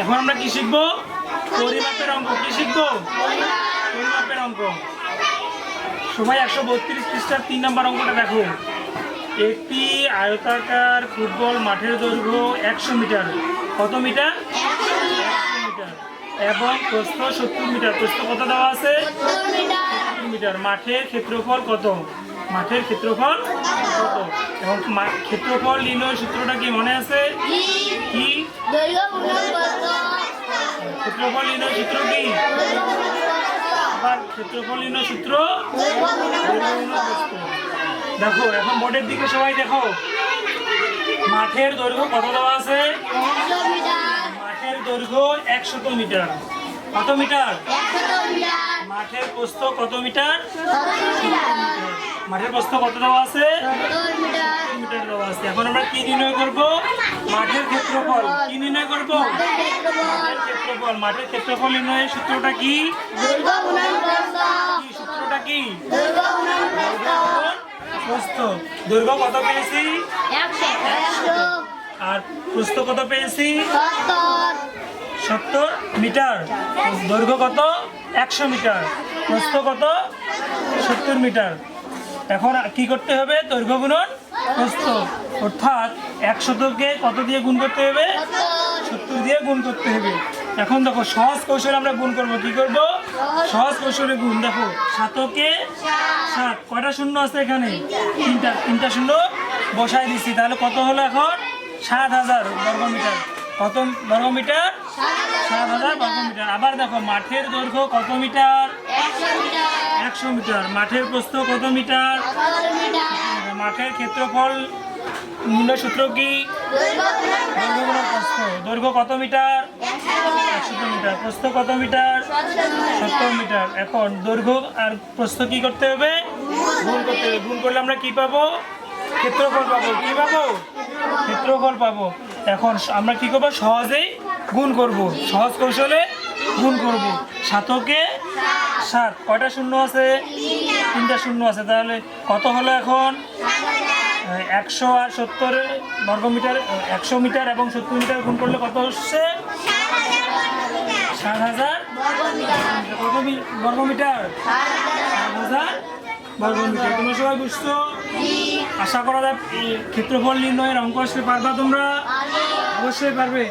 এখন আমরা কি শিখব? পরিমাপের অঙ্ক। কি শিখব? পরিমাপের অঙ্ক। সবাই একশো বত্রিশ পৃষ্ঠার তিন নম্বর অঙ্কটা দেখো। একটি আয়তাকার ফুটবল মাঠের দৈর্ঘ্য একশো মিটার। কত মিটার? একশো মিটার। এবং প্রস্থ সত্তর মিটার। প্রস্থ কত দেওয়া আছে? মিটার। মাঠের ক্ষেত্রফল কত? মাঠের ক্ষেত্রফল কত? এবং ক্ষেত্রফল নির্ণয় সূত্রটা কি মনে আছে? কি? ক্ষেত্রফল নির্ণয় সূত্র কি? ক্ষেত্রফল সূত্র। দেখো, এখন বোর্ডের দিকে সবাই দেখো। মাঠের দৈর্ঘ্য কত দেওয়া আছে? মাঠের দৈর্ঘ্য একশত মিটার। কত মিটার? মাঠের প্রস্থ কত মিটার? মাঠের প্রস্থ কত দেওয়া আছে? মিটার দেওয়া আছে। এখন আমরা কি নির্ণয় করব? মাঠের ক্ষেত্রফল। কি নির্ণয় করব? ক্ষেত্রফল, মাঠের ক্ষেত্রফল নির্ণয়ের সূত্রটা কি? সূত্রটা কি? প্রস্থ। কত পেয়েছি? আর প্রস্থ কত পেয়েছি? সত্তর মিটার। দৈর্ঘ্য কত? একশো মিটার। প্রস্থ কত? সত্তর মিটার। এখন কি করতে হবে? দৈর্ঘ্য গুণন প্রস্থ অর্থাৎ একশতকে কত দিয়ে গুণ করতে হবে? সত্তর দিয়ে গুণ করতে হবে। এখন দেখো সহজ কৌশলে আমরা গুণ করব। কি করব? সহজ কৌশলে গুণ। দেখো সাতকে সাত। কয়টা শূন্য আছে এখানে? তিনটা। তিনটা শূন্য বসাই দিচ্ছি তাহলে কত হলো এখন? সাত হাজার বর্গমিটার। কত বর্গমিটার? সাত হাজার বর্গমিটার। আবার দেখো মাঠের দৈর্ঘ্য কত মিটার? একশো মিটার। মাঠের প্রস্থ কত মিটার। মাঠের ক্ষেত্রফল মূল্য সূত্র কি? দৈর্ঘ্য কত মিটার? একশো মিটার। প্রস্থ কত মিটার? সত্তর মিটার। এখন দৈর্ঘ্য আর প্রস্থ কি করতে হবে? গুণ করতে হবে। গুণ করলে আমরা কি পাবো? ক্ষেত্রফল পাবো। কি পাবো? ক্ষেত্রফল পাবো। এখন আমরা কি করব? সহজেই গুণ করব। সহজ কৌশলে গুণ করব। সাতকে সাত, কয়টা শূন্য আছে? তিনটা শূন্য আছে, তাহলে কত হলো এখন? একশো আর সত্তর বর্গমিটার, একশো মিটার এবং সত্তর মিটার গুণ করলে কত হচ্ছে? সাত হাজার বর্গমিটার। সাত হাজার বর্গমিটার। তোমরা সবাই বুঝছ? আশা করা যায় ক্ষেত্রফল নির্ণয়ের অঙ্ক আসতে পারবা তোমরা? অবশ্যই পারবে।